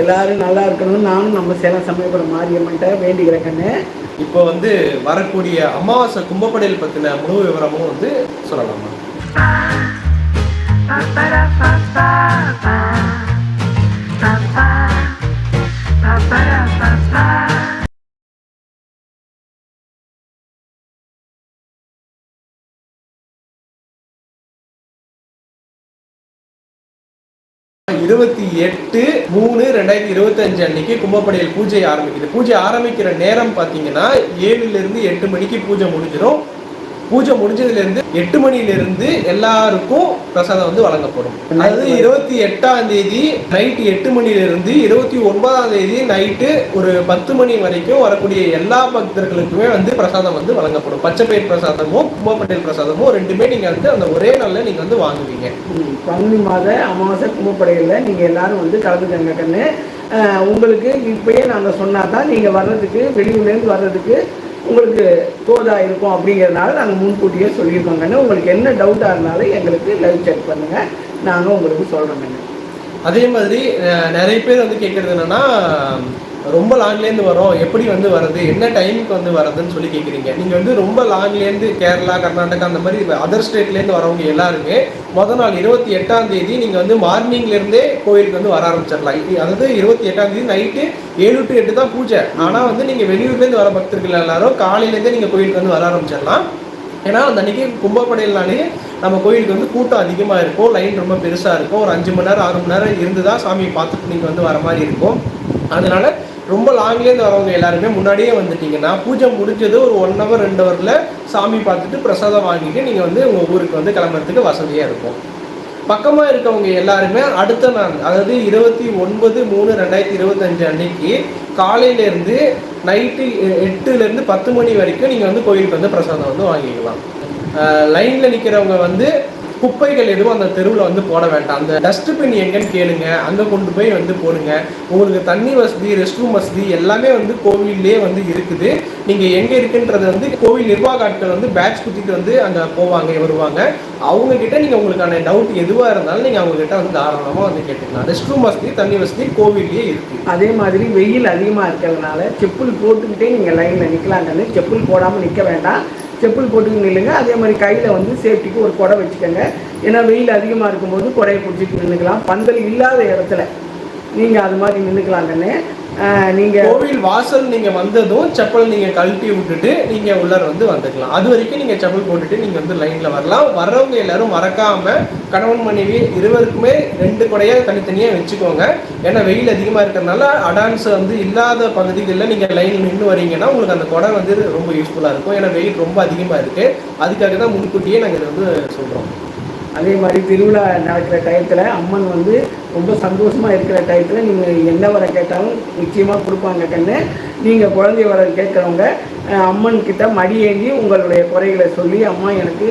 எல்லாரும் நல்லா இருக்கணும்னு நானும் நம்ம சேலம் சமயபுரம் மாரியம்மன்ட்ட வேண்டிக்கிறேன் கண்ணு. இப்போ வந்து வரக்கூடிய அமாவாசை கும்பப்படையல் பத்தின முழு விவரமும் வந்து சொல்லலாமா? இருபத்தி எட்டு மூணு ரெண்டாயிரத்தி இருபத்தஞ்சு அன்னைக்கு கும்பப்படையில் பூஜை ஆரம்பிக்குது. பூஜை ஆரம்பிக்கிற நேரம் பார்த்தீங்கன்னா ஏழுல இருந்து எட்டு மணிக்கு பூஜை முடிஞ்சிடும். பூஜை முடிஞ்சதுல இருந்து எட்டு மணில இருந்து எல்லாருக்கும் பிரசாதம் வந்து வழங்கப்படும். அதாவது இருபத்தி எட்டாம் தேதி நைட்டு எட்டு மணில இருந்து இருபத்தி ஒன்பதாம் தேதி நைட்டு ஒரு பத்து மணி வரைக்கும் வரக்கூடிய எல்லா பக்தர்களுக்குமே வந்து பிரசாதம் வந்து வழங்கப்படும். பச்சைப்பயிர் பிரசாதமும் கும்பப்படையல் பிரசாதமும் ரெண்டுமே நீங்க வந்து அந்த ஒரே நாள்ல நீங்க வந்து வாங்குவீங்க. பங்குனி மாத அமாவாசை கும்பப்படையில் நீங்கள் எல்லாரும் வந்து கலந்துக்கங்க கண்ணு. அஹ், உங்களுக்கு இப்பயே நாங்கள் சொன்னா தான் நீங்கள் வர்றதுக்கு வெளியூர்லேருந்து வர்றதுக்கு உங்களுக்கு தோதாக இருக்கும் அப்படிங்கிறதுனால நாங்கள் முன்கூட்டியே சொல்லியிருக்கோங்கண்ணே உங்களுக்கு என்ன டவுட்டாக இருந்தாலும் எங்களுக்கு லைவ் செக் பண்ணுங்கள் நாங்கள் உங்களுக்கு சொல்கிறோங்க அதே மாதிரி நிறைய பேர் வந்து கேட்குறது என்னென்னா ரொம்ப லாங்லேருந்து வரோம் எப்படி வந்து வர்றது? என்ன டைமுக்கு வந்து வர்றதுன்னு சொல்லி கேட்குறீங்க நீங்கள் வந்து ரொம்ப லாங்லேருந்து கேரளா கர்நாடகா அந்த மாதிரி அதர் ஸ்டேட்லேருந்து வரவங்க எல்லாருமே முத நாள் இருபத்தி எட்டாம் தேதி நீங்கள் வந்து மார்னிங்லேருந்தே கோயிலுக்கு வந்து வர ஆரம்பிச்சிடலாம். அதாவது இருபத்தி எட்டாம் தேதி நைட்டு ஏழு டு எட்டு தான் பூஜை. ஆனால் வந்து நீங்கள் வெளியூர்லேருந்து வர பக்தர்கள் எல்லாரும் காலையிலேருந்தே நீங்கள் கோயிலுக்கு வந்து வர ஆரம்பிச்சிடலாம். ஏன்னா அந்த அன்றைக்கி கும்பப்படையில்னாலே நம்ம கோயிலுக்கு வந்து கூட்டம் அதிகமாக இருக்கும். லைன் ரொம்ப பெருசாக இருக்கும். ஒரு அஞ்சு மணி நேரம் ஆறு மணி நேரம் இருந்து தான் சாமியை பார்த்துட்டு நீங்கள் வந்து வர மாதிரி இருக்கும். அதனால் ரொம்ப லாங்லேருந்து வரவங்க எல்லாருமே முன்னாடியே வந்துட்டீங்கன்னா பூஜை முடிஞ்சது ஒரு ஒன் ஹவர் ரெண்டு ஹவரில் சாமி பார்த்துட்டு பிரசாதம் வாங்கிட்டு நீங்கள் வந்து உங்கள் ஊருக்கு வந்து கிளம்புறதுக்கு வசதியாக இருக்கும். பக்கமாக இருக்கவங்க எல்லாருமே அடுத்த நாள் அதாவது இருபத்தி ஒன்பது மூணு ரெண்டாயிரத்தி இருபத்தஞ்சு அன்னைக்கு காலையிலேருந்து நைட்டு எட்டுலேருந்து பத்து மணி வரைக்கும் நீங்கள் வந்து கோயிலுக்கு வந்து பிரசாதம் வந்து வாங்கிக்கலாம். லைனில் நிற்கிறவங்க வந்து குப்பைகள் எதுவும் அந்த தெருவில் வந்து போட வேண்டாம். அந்த டஸ்ட்பின் எங்கன்னு கேளுங்க. அங்கே கொண்டு போய் வந்து போடுங்க. உங்களுக்கு தண்ணி வசதி ரெஸ்ட் ரூம் வசதி எல்லாமே வந்து கோவில்லே வந்து இருக்குது. நீங்கள் எங்கே இருக்குன்றது வந்து கோவில் நிர்வாக ஆட்கள் வந்து பேட்ச் குத்திட்டு வந்து அங்கே போவாங்க வருவாங்க. அவங்க கிட்ட நீங்கள் உங்களுக்கான டவுட் எதுவாக இருந்தாலும் நீங்கள் அவங்க கிட்ட வந்து தாராளமாக வந்து கேட்டுக்கலாம். ரெஸ்ட் ரூம் வசதி தண்ணி வசதி கோவிலே இருக்குது அதே மாதிரி வெயில் அதிகமாக இருக்கிறதுனால செப்புல் போட்டுக்கிட்டே நீங்கள் லைனில் நிற்கலாங்கன்னு செப்புல் போடாமல் நிற்க வேண்டாம். செப்புல் போட்டுக்கிட்டு நில்லுங்க அதே மாதிரி கையில் வந்து சேஃப்டிக்கு ஒரு குடை வச்சுக்கோங்க. ஏன்னா வெயில் அதிகமாக இருக்கும்போது குடையை பிடிச்சிட்டு நின்றுக்கலாம் பந்தல் இல்லாத இடத்துல நீங்கள் அது மாதிரி நின்றுக்கலாங்கன்னு நீங்கள் கோவில் வாசல் நீங்கள் வந்ததும் செப்பல் நீங்கள் கழட்டி விட்டுட்டு நீங்கள் உள்ளார வந்து வந்துக்கலாம். அது வரைக்கும் நீங்கள் செப்பல் போட்டுட்டு நீங்கள் வந்து லைனில் வரலாம். வர்றவங்க எல்லாரும் மறக்காமல் கணவன் மனைவி இருவருக்குமே ரெண்டு கொடையாக தனித்தனியாக வச்சுக்கோங்க. ஏன்னா வெயில் அதிகமாக இருக்கிறதுனால அடான்ஸ் வந்து இல்லாத பகுதிகளில் நீங்கள் லைனில் நின்று வரீங்கன்னா உங்களுக்கு அந்த கொடை வந்து ரொம்ப யூஸ்ஃபுல்லாக இருக்கும். ஏன்னா வெயில் ரொம்ப அதிகமாக இருக்குது அதுக்காக தான் முன்கூட்டியே நாங்கள் இதை வந்து சொல்கிறோம் அதே மாதிரி திருவிழா நடக்கிற டயத்தில் அம்மன் வந்து ரொம்ப சந்தோஷமாக இருக்கிற டயத்தில் நீங்கள் என்ன வர கேட்டாலும் நிச்சயமாக கொடுப்பாங்க கண்ணு. நீங்கள் குழந்தை வர கேட்குறவங்க அம்மன்கிட்ட அம்மன் உங்களுடைய குறைகளை சொல்லி அம்மா எனக்கு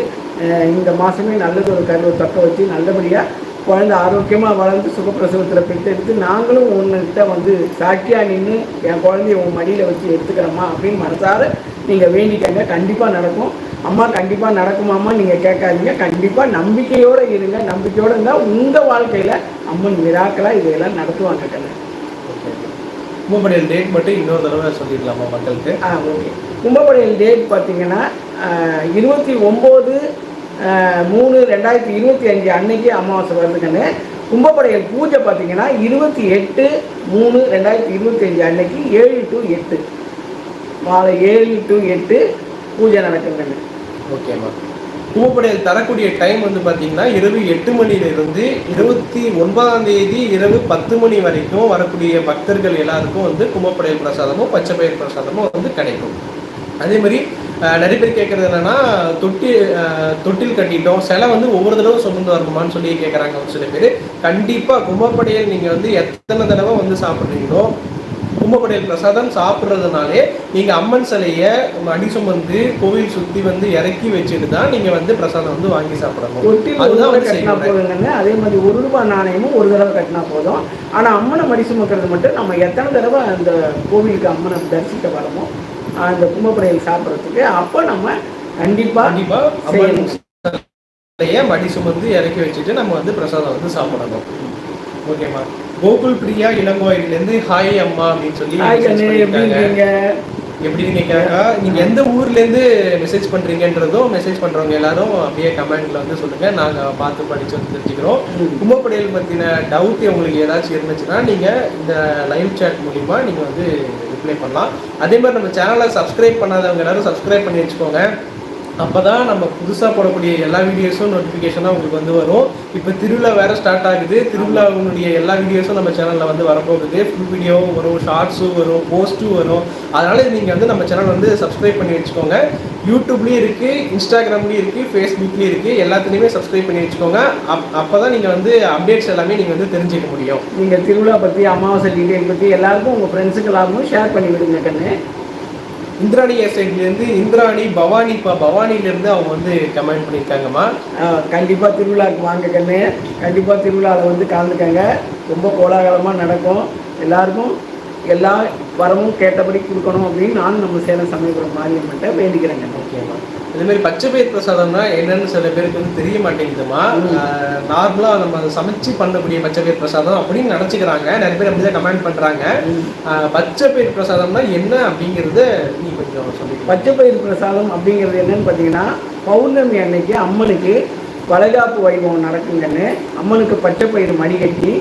இந்த மாதமே நல்லது ஒரு கருவை தக்க வச்சு நல்லபடியாக குழந்தை ஆரோக்கியமாக வளர்ந்து சுகப்பிரசவத்தில் பெற்றெடுத்து நாங்களும் உன்கிட்ட வந்து சாட்சியாக நின்று என் குழந்தைய உன் மடியில் வச்சு எடுத்துக்கிறோமா அப்படின்னு மனசார நீங்கள் வேண்டிக்கங்க. கண்டிப்பாக நடக்கும். அம்மா கண்டிப்பாக நடக்குமாம்மா நீங்கள் கேட்காதீங்க. கண்டிப்பாக நம்பிக்கையோடு இருங்க. நம்பிக்கையோடு இருந்தால் உங்கள் வாழ்க்கையில் அம்மன் மிராக்களாக இதையெல்லாம் நடத்துவாங்க கண்ணு. கும்பப்படையல் டேட் மட்டும் இன்னொரு தடவை சொல்லிடலாமா மக்களுக்கு? ஆ ஓகே கும்பப்படையல் டேட் பார்த்தீங்கன்னா இருபத்தி ஒம்பது மூணு ரெண்டாயிரத்தி இருபத்தி அஞ்சு அன்னைக்கு அமாவாசை வருதுங்கன்னு கும்பப்படையல் பூஜை பார்த்தீங்கன்னா இருபத்தி எட்டு மூணு ரெண்டாயிரத்தி இருபத்தி அஞ்சு அன்னைக்கு ஏழு டு எட்டு. மாலை ஏழு டு எட்டு பூஜை நடக்குங்கண்ணு ஓகேம்மா கும்பப்படையல் தரக்கூடிய டைம் வந்து பார்த்தீங்கன்னா இரவு எட்டு மணியிலிருந்து இருபத்தி ஒன்பதாம் தேதி இரவு பத்து மணி வரைக்கும் வரக்கூடிய பக்தர்கள் எல்லாருக்கும் வந்து கும்பப்படையல் பிரசாதமும் பச்சைப்பயிர் பிரசாதமும் வந்து கிடைக்கும். அதே மாதிரி நிறைய பேர் கேட்குறது என்னன்னா தொட்டி தொட்டில் கட்டிட்டோம். சிலை வந்து ஒவ்வொரு தடவை சுமந்து வரணுமான்னு சொல்லி கேட்குறாங்க ஒரு சில பேர். கண்டிப்பாக கும்பப்படையல் நீங்கள் வந்து எத்தனை தடவை வந்து சாப்பிட்றீங்களோ கும்பப்படையல் பிரசாதம் சாப்பிட்றதுனாலே நீங்க அம்மன் சிலையை அடி சுமந்து கோவில் சுத்தி வந்து இறக்கி வச்சுட்டு தான் நீங்க வந்து பிரசாதம் வந்து வாங்கி சாப்பிடணும். அதுதான் கட்டினா அதே மாதிரி ஒரு ரூபாய் நாணயமும் ஒரு தடவை கட்டினா போதும். ஆனால் அம்மனை மடி சுமக்கிறது மட்டும் நம்ம எத்தனை தடவை அந்த கோவிலுக்கு அம்மனை தரிசிக்க வரமோ அந்த கும்பப்படையில் சாப்பிட்றதுக்கு அப்போ நம்ம கண்டிப்பாக கண்டிப்பா அம்மன் சிலையை மடி சுமந்து இறக்கி வச்சுட்டு நம்ம வந்து பிரசாதம் வந்து சாப்பிடணும். ஓகேம்மா கோகுல் பிரியா இளங்கோயிலேருந்து ஹாய் அம்மா அப்படின்னு சொல்லி எப்படி பண்ணியிருக்காங்க. இருக்கீங்க? எப்படின்னு கேட்காங்க நீங்க எந்த ஊர்ல இருந்து மெசேஜ் பண்றீங்கன்றதும் மெசேஜ் பண்றவங்க எல்லாரும் அப்படியே கமெண்ட்ல வந்து சொல்லுங்க. நாங்க பார்த்து படிச்சு வந்து தெரிஞ்சுக்கிறோம். கும்பப்படையல் பத்தின டவுட் உங்களுக்கு ஏதாச்சும் இருந்துச்சுன்னா நீங்க இந்த லைவ் chat மூலியமா நீங்க வந்து ரிப்ளை பண்ணலாம். அதே மாதிரி நம்ம சேனலை சப்ஸ்கிரைப் பண்ணாதவங்க எல்லாரும் சப்ஸ்கிரைப் பண்ணி வச்சுக்கோங்க. அப்போ தான் நம்ம புதுசாக போடக்கூடிய எல்லா வீடியோஸும் நோட்டிஃபிகேஷனாக உங்களுக்கு வந்து வரும். இப்போ திருவிழா வேறு ஸ்டார்ட் ஆகுது. திருவிழாவினுடைய எல்லா வீடியோஸும் நம்ம சேனலில் வந்து வரப்போகுது. ஃபுல் வீடியோவும் வரும் ஷார்ட்ஸும் வரும் போஸ்ட்டும் வரும். அதனால் நீங்கள் வந்து நம்ம சேனல் வந்து சப்ஸ்கிரைப் பண்ணி வச்சுக்கோங்க. யூடியூப்லேயும் இருக்குது இன்ஸ்டாகிராம்லேயும் இருக்குது ஃபேஸ்புக்லேயும் இருக்குது எல்லாத்துலேயுமே சப்ஸ்கிரைப் பண்ணி வச்சுக்கோங்க. அப் அப்போ தான் நீங்கள் வந்து அப்டேட்ஸ் எல்லாமே நீங்கள் வந்து தெரிஞ்சுக்க முடியும். நீங்கள் திருவிழா பற்றி அமாவாசை டீடைல் பற்றி எல்லாருக்கும் உங்கள் ஃப்ரெண்ட்ஸுக்கு எல்லாருக்கும் ஷேர் பண்ணி விடுங்க கண்ணு. இந்திராணி எஸ்டேட்லேருந்து இந்திராணி பவானி இப்போ பவானிலேருந்து அவங்க வந்து கமெண்ட் பண்ணியிருக்காங்கம்மா. கண்டிப்பாக திருவிழாவுக்கு வாங்க கண்ணு. கண்டிப்பாக திருவிழாவில் வந்து கலந்துக்கங்க. ரொம்ப கோலாகலமாக நடக்கும். எல்லாருக்கும் எல்லா வரமும் கேட்டபடி கொடுக்கணும் அப்படின்னு நான் நம்ம சேலம் சமயபுரம் மாரியம்மன்ட்ட வேண்டிக்கிறேன் கண்ணு ஓகேம்மா இதே மாதிரி பச்சை பயிர் பிரசாதம்னா என்னன்னு சில பேருக்கு வந்து தெரிய மாட்டேங்குதுமா? நார்மலா நம்ம அதை சமைச்சு பண்ணக்கூடிய பச்சை பயிர் பிரசாதம் அப்படின்னு நினைச்சுக்கிறாங்க. நிறைய பேர் அப்படிதான் கமெண்ட் பண்றாங்க. ஆஹ் பச்சை பயிர் பிரசாதம்னா என்ன அப்படிங்கறத நீ கொஞ்சம் சொல்லி பச்சை பயிர் பிரசாதம் அப்படிங்கிறது என்னன்னு பார்த்தீங்கன்னா பௌர்ணமி அன்னைக்கு அம்மனுக்கு வளைகாப்பு வைபவம் நடக்குங்கன்னு அம்மனுக்கு பச்சை பயிர் மடிகட்டி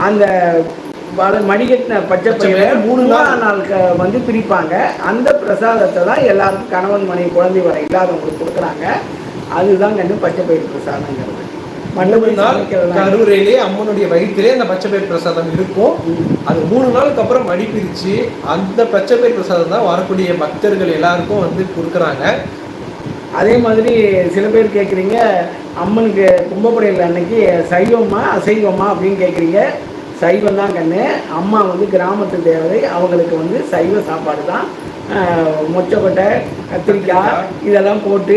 அந்த வள- மடிகட்டின பச்சை பயிரை மூணு நாள் நாள். க- வந்து பிரிப்பாங்க. அந்த பிரசாதத்தை தான் எல்லாருக்கும் கணவன் மனைவி குழந்தை வர இல்லாதவங்களுக்கு கொடுக்குறாங்க. அதுதான் கண்டு பச்சை பயிர் பிரசாதங்கிறது. கருவறையிலே அம்மனுடைய வயிற்றிலே அந்த பச்சை பயிர் பிரசாதம் இருக்கும். அது மூணு நாளுக்கு அப்புறம் மடி பிரிச்சு அந்த பச்சை பயிர் பிரசாதம் தான் வரக்கூடிய பக்தர்கள் எல்லாருக்கும் வந்து கொடுக்குறாங்க. அதே மாதிரி சில பேர் கேட்குறீங்க அம்மனுக்கு கும்பப்படையில் அன்னைக்கு சைவமா அசைவமா அப்படின்னு கேட்குறீங்க. சைவம் தான் கண்ணு. அம்மா வந்து கிராமத்து தேவதை அவங்களுக்கு வந்து சைவ சாப்பாடு தான். மொச்சக்கொட்டை கத்திரிக்காய் இதெல்லாம் போட்டு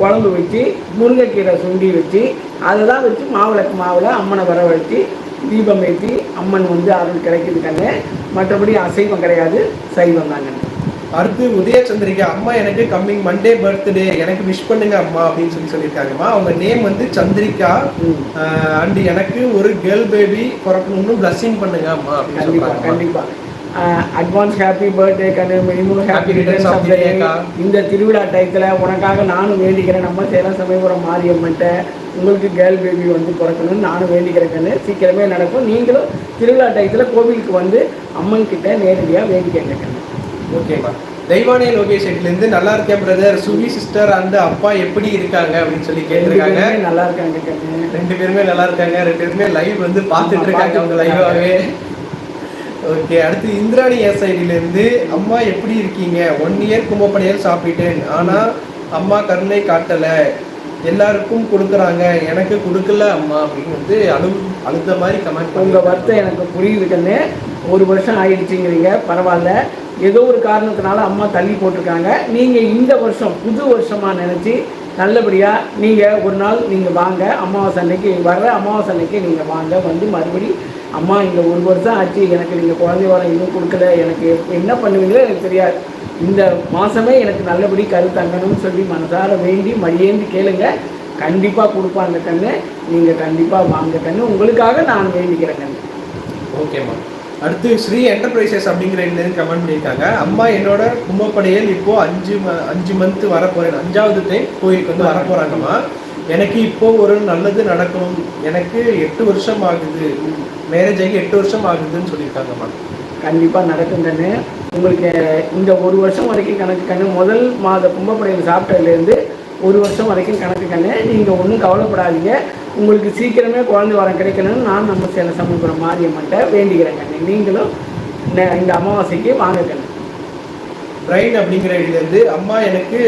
குழம்பு வச்சு முருங்கைக்கீரை சுண்டி வச்சு அதை தான் வச்சு மாவிளக்கு மாவில் அம்மனை வரவழைச்சி தீபம் ஏற்றி அம்மன் வந்து அருள் கிடைக்குது கண்ணு. மற்றபடி அசைவம் கிடையாது. சைவம் தான் கண்ணு. அடுத்து உதய சந்திரிகா அம்மா எனக்கு கம்மிங் மண்டே பர்த்டே எனக்கு விஷ் பண்ணுங்க அம்மா அப்படின்னு சொல்லி சொல்லியிருக்காங்கம்மா. அவங்க நேம் வந்து சந்திரிகா. அண்ட் எனக்கு ஒரு கேர்ள் பேபி பிறக்கணும்னு பிளஸ்ஸிங் பண்ணுங்க அம்மா அப்படின்னு கண்டிப்பா சொல்றாங்க கண்டிப்பா. அட்வான்ஸ் ஹாப்பி பர்த்டே கண்ணு minimum Happy happy returns of. இந்த திருவிழா டயத்தில் உனக்காக நானும் வேண்டிக்கிறேன். நம்ம சேலம் சமயபுரம் மாரியம்மன்ட்ட உங்களுக்கு கேர்ள் பேபி வந்து பிறக்கணும்னு நானும் வேண்டிக்கிறேன் கண்ணு. சீக்கிரமே நடக்கும். நீங்களும் திருவிழா டயத்தில் கோவிலுக்கு வந்து அம்மன் கிட்ட நேரடியாக வேண்டிக்கங்க கண்ணு. ஓகேம்மா தெய்வானே லோகேஷ் இருந்து நல்லா இருக்கேன் பிரதர் சுவி சிஸ்டர் அண்ட் அப்பா எப்படி இருக்காங்க அப்படின்னு சொல்லி கேட்டிருக்காங்க. நல்லா இருக்காங்க ரெண்டு பேருமே நல்லா இருக்காங்க. ரெண்டு பேருமே லைவ் வந்து பார்த்துட்டு இருக்காங்க அவங்க லைவாவே ஓகே அடுத்து இந்திராணி எஸ் இருந்து அம்மா எப்படி இருக்கீங்க? ஒன் இயர் கும்பப்படையல் சாப்பிட்டேன். ஆனா அம்மா கருணை காட்டல. எல்லாருக்கும் கொடுக்குறாங்க. எனக்கு கொடுக்கல அம்மா அப்படின்னு வந்து அழு அழுத மாதிரி கமெண்ட் உங்க வருத்தம் எனக்கு புரியுது கண்ணு. ஒரு வருஷம் ஆயிடுச்சுங்கிறீங்க. பரவாயில்ல. ஏதோ ஒரு காரணத்தினால அம்மா தள்ளி போட்டிருக்காங்க. நீங்கள் இந்த வருஷம் புது வருஷமாக நினச்சி நல்லபடியாக நீங்கள் ஒரு நாள் நீங்கள் வாங்க. அமாவாசை அன்னைக்கு வர்ற அமாவாசை அன்னைக்கு நீங்கள் வாங்க. வந்து மறுபடி அம்மா இந்த ஒரு வருஷம் ஆச்சு. எனக்கு நீங்கள் குழந்தை வரம் இன்னும் கொடுக்கல. எனக்கு என்ன பண்ணுவீங்களோ எனக்கு தெரியாது. இந்த மாதமே எனக்கு நல்லபடி கருத்தங்கணும்னு சொல்லி மனசார வேண்டி மடியேந்தி கேளுங்க. கண்டிப்பாக கொடுப்பாங்க கண்ணு. நீங்கள் கண்டிப்பாக வாங்க கண்ணு. உங்களுக்காக நான் வேண்டிக்கிறேன் கண்ணு. ஓகேம்மா அடுத்து ஸ்ரீ என்டர்பிரைசஸ் அப்படிங்கிற இதுலேருந்து கமெண்ட் பண்ணியிருக்காங்க. அம்மா என்னோட கும்பப்படையில் இப்போ அஞ்சு ம அஞ்சு மந்த் வரப்போகிறேன் அஞ்சாவது டைம் கோயிலுக்கு வந்து வரப்போகிறாங்கம்மா எனக்கு இப்போ ஒரு நல்லது நடக்கும் எனக்கு எட்டு வருஷம் ஆகுது. மேரேஜ் ஆகி எட்டு வருஷம் ஆகுதுன்னு சொல்லியிருக்காங்கம்மா. கண்டிப்பாக நடக்கும் கண்ணு. உங்களுக்கு இந்த ஒரு வருஷம் வரைக்கும் கணக்கு கண்ணு. முதல் மாத கும்பப்படையில் சாப்பிட்டதுலேருந்து ஒரு வருஷம் வரைக்கும் கணக்கு கண்ணு. நீங்கள் ஒன்றும் கவலைப்படாதீங்க. உங்களுக்கு சீக்கிரமே குழந்தை வரம் கிடைக்கணும்னு நான் நம்ம சேல சமயபுரம் மாரியம்மன்ட்ட வேண்டிக்கிறேன் கண்ணு. நீங்களும் இந்த அமாவாசைக்கு வாங்க கண்ணு. பிரைன் அப்படிங்கிற இதுலேருந்து அம்மா எனக்கு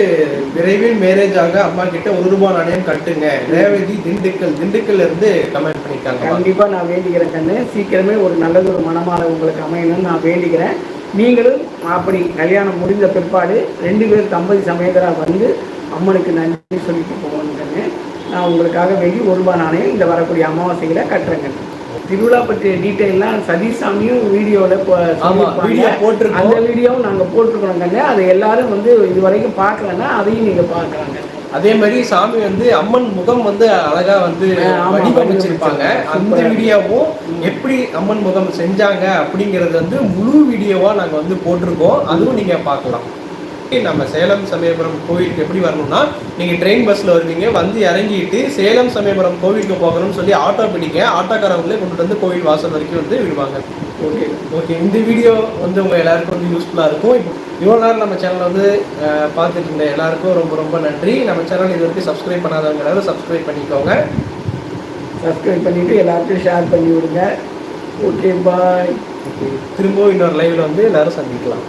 விரைவில் மேரேஜ் ஆக அம்மா கிட்ட ஒரு ரூபாய் நாணயம் கட்டுங்க. ரேவதி திண்டுக்கல் திண்டுக்கல்ல இருந்து கமெண்ட் பண்ணியிருக்காங்க. கண்டிப்பாக நான் வேண்டிக்கிறேன் கண்ணு. சீக்கிரமே ஒரு நல்லது ஒரு மனமால உங்களுக்கு அமையணும்னு நான் வேண்டிக்கிறேன். நீங்களும் அப்படி கல்யாணம் முடிந்த பிற்பாடு ரெண்டு பேர் தம்பதி சமேதராக வந்து அம்மனுக்கு நன்றி சொல்லிட்டு போகணும் கண்ணு நான் உங்களுக்காக வேண்டி ஒரு ரூபாய் நாணயம் இந்த வரக்கூடிய அமாவாசைகளை கட்டுறேன் கண்ணு திருவிழா பற்றிய டீட்டெயிலாம் வீடியோவில் ஆமா, video போட்டிருக்கோம். அந்த வீடியோவும் நாங்கள் போட்டிருக்கிறோம் கண்ணு அதை எல்லாரும் வந்து இது வரைக்கும் பார்க்கலன்னா அதையும் நீங்கள் பார்க்கலாம் கண்ணு அதே மாதிரி சாமி வந்து அம்மன் முகம் வந்து அழகா வந்து வடிவமைச்சிருப்பாங்க. அந்த. வீடியோவும் எப்படி அம்மன் முகம் செஞ்சாங்க அப்படிங்கிறது வந்து முழு வீடியோவா நாங்க வந்து போட்டிருக்கோம். அதுவும் நீங்க பார்க்கலாம். நம்ம சேலம் சமயபுரம் கோவிலுக்கு எப்படி வரணும்னா நீங்க ட்ரெயின் பஸ்ல வருவீங்க வந்து இறங்கிட்டு சேலம் சமயபுரம் கோவிலுக்கு போகணும்னு சொல்லி ஆட்டோ பிடிங்க. ஆட்டோக்காரங்களே கொண்டுட்டு வந்து கோவில் வாசல் வரைக்கும் வந்து விடுவாங்க. ஓகே. ஓகே இந்த வீடியோ வந்து உங்க எல்லாருக்கும் வந்து யூஸ்ஃபுல்லா இருக்கும். இப்போ இவ்வளோ நேரம் நம்ம சேனலை வந்து பார்த்துட்டு இருந்த எல்லாருக்கும் ரொம்ப ரொம்ப நன்றி. நம்ம சேனல் இது வரைக்கும் சப்ஸ்கிரைப் பண்ணாதவங்க எல்லாரும் சப்ஸ்கிரைப் பண்ணிக்கோங்க. சப்ஸ்கிரைப் பண்ணிவிட்டு எல்லாருக்கும் ஷேர் பண்ணி விடுங்க ஓகே பாய் திரும்பவும் இன்னொரு லைவ்ல வந்து எல்லாரும் சந்திக்கலாம்.